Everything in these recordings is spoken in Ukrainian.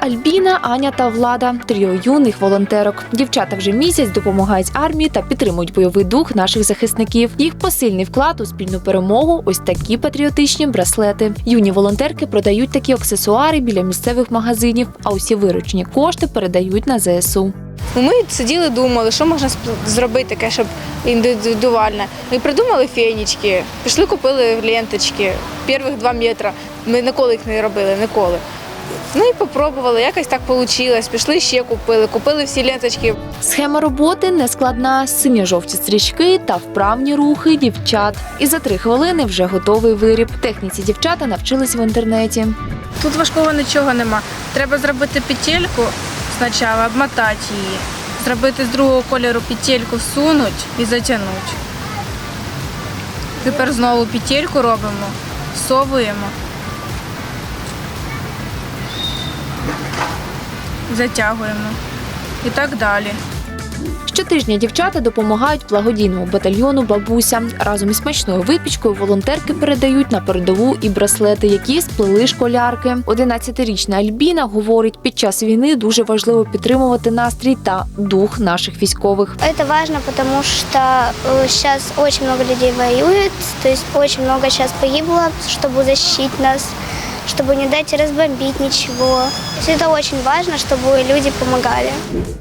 Альбіна, Аня та Влада тріо юних волонтерок. Дівчата вже місяць допомагають армії та підтримують бойовий дух наших захисників. Їх посильний вклад у спільну перемогу. Ось такі патріотичні браслети. Юні волонтерки продають такі аксесуари біля місцевих магазинів, а усі виручені кошти передають на ЗСУ. Ну, Ми сиділи, думали, що можна зробити таке, щоб індивідуальне. Ми придумали фенічки, пішли, купили ленточки, перших два метри. Ми ніколи їх не робили, ніколи. Ну і попробували, якось так вийшло. Пішли ще купили, купили всі ленточки. Схема роботи нескладна: синьо-жовті стрічки та вправні рухи дівчат. І за три хвилини вже готовий виріб. Техніці дівчата навчились в інтернеті. Тут важкого нічого нема. Треба зробити петельку спочатку, обмотати її, зробити з другого кольору петельку, всунути і затягнути. Тепер знову петельку робимо, всовуємо. Затягуємо. І так далі. Щотижня дівчата допомагають благодійному батальйону бабуся. Разом із смачною випічкою волонтерки передають на передову і браслети, які сплели школярки. 11-річна Альбіна говорить, під час війни дуже важливо підтримувати настрій та дух наших військових. Это важно, потому что сейчас очень много людей воюет, то есть очень много сейчас погибло, чтобы защитить нас, чтобы не дать разбомбить ничего. То есть это очень важно, чтобы люди помогали.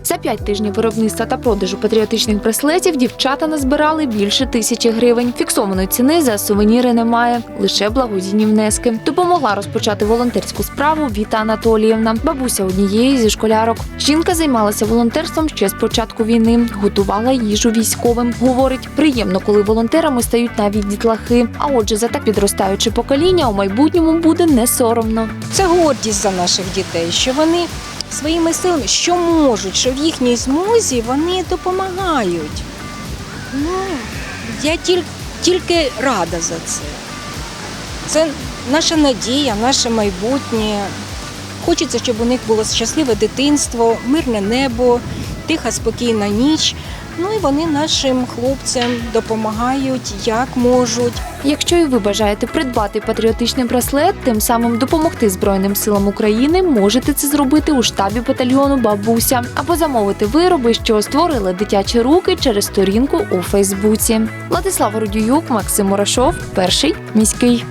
За п'ять тижнів виробництва та продажу патріотичних браслетів дівчата назбирали більше тисячі гривень. Фіксованої ціни за сувеніри немає, лише благодійні внески. Допомогла розпочати волонтерську справу Віта Анатоліївна, бабуся однієї зі школярок. Жінка займалася волонтерством ще з початку війни, готувала їжу військовим. Говорить, приємно, коли волонтерами стають навіть дітлахи. А отже, за так підростаюче покоління у майбутньому буде не соромно. Це гордість за наших дітей, що вони своїми силами, що можуть, що в їхній змозі вони допомагають. Ну, я тіль, тільки рада за це. Це наша надія, наше майбутнє. Хочеться, щоб у них було щасливе дитинство, мирне небо, тиха, спокійна ніч. Ну і вони нашим хлопцям допомагають як можуть. Якщо і ви бажаєте придбати патріотичний браслет, тим самим допомогти Збройним силам України, можете це зробити у штабі батальйону Бабуся або замовити вироби, що створили дитячі руки через сторінку у Фейсбуці. Владислава Рудіюк, Максим Мурашов, перший міський.